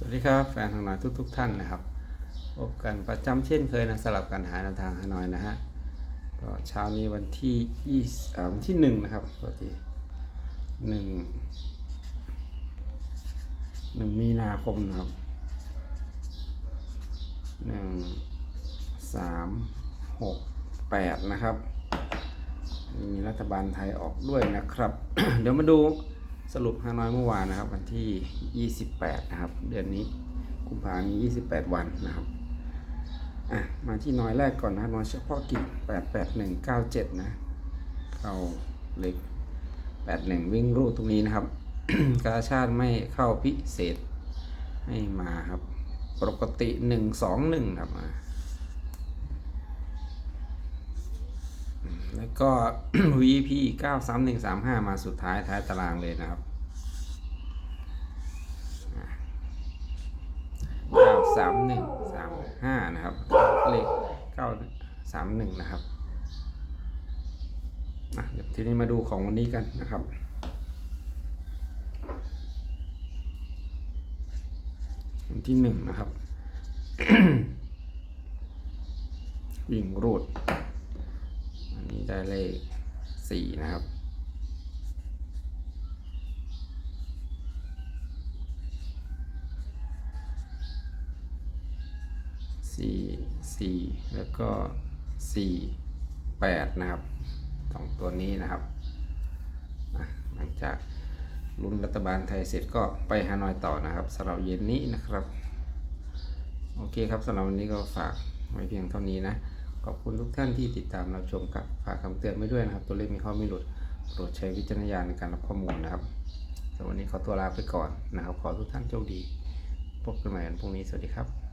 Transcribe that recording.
สวัสดีครับแฟนทางน้อยทุกทุกๆท่านนะครับพบกันประจำเช่นเคยนะสลับกันหาแนวทางฮานอยนะฮะก็เช้านี้วันที่ยี่อ่าวันที่หนึ่งนะครับปกติหนึ่งหนึ่งมีนาคมนะครับหนึ่งสามหกแปดนะครับ มีรัฐบาลไทยออกด้วยนะครับ เดี๋ยวมาดู สรุปฮานอยเมื่อวานนะครับ วันที่ 28 นะครับ เดือนนี้กุมภาพันธ์นี้28 วันนะครับอะมาที่น้อยแรกก่อนนะน้อยเฉพาะกิจ88197 นะเข้าเล็ก 81 วิ่งรูดตรงนี้นะครับ กาชาติไม่เข้าพิเศษให้มาครับ ปกติ 121 ครับมา แล้วก็ VP 93135 มาสุดท้ายท้ายตารางเลยนะครับ 93135 นะครับ เลข 931 นะครับเดี๋ยวทีนี้มาดูของวันนี้กันนะครับวันที่หนึ่งนะครับ วิ่งรูด ได้เลขสี่นะครับ สี่สี่แล้วก็สี่แปดนะครับสองตัวนี้นะครับ หลังจากลุ้นรัฐบาลไทยเสร็จก็ไปฮานอยต่อนะครับสำหรับเย็นนี้นะครับ โอเคครับสำหรับวันนี้ก็ฝากไว้เพียงเท่านี้นะ ขอบคุณทุกท่านที่ติดตามรับชมกับฝากคำเตือนไว้ด้วยนะครับ ตัวเลขมีข้อไม่หลุดโปรดใช้วิจารณญาณในการรับข้อมูลนะครับสำหรับวันนี้ขอตัวลาไปก่อนนะครับ ขอทุกท่านโชคดี พบกันใหม่วันพรุ่งนี้สวัสดีครับ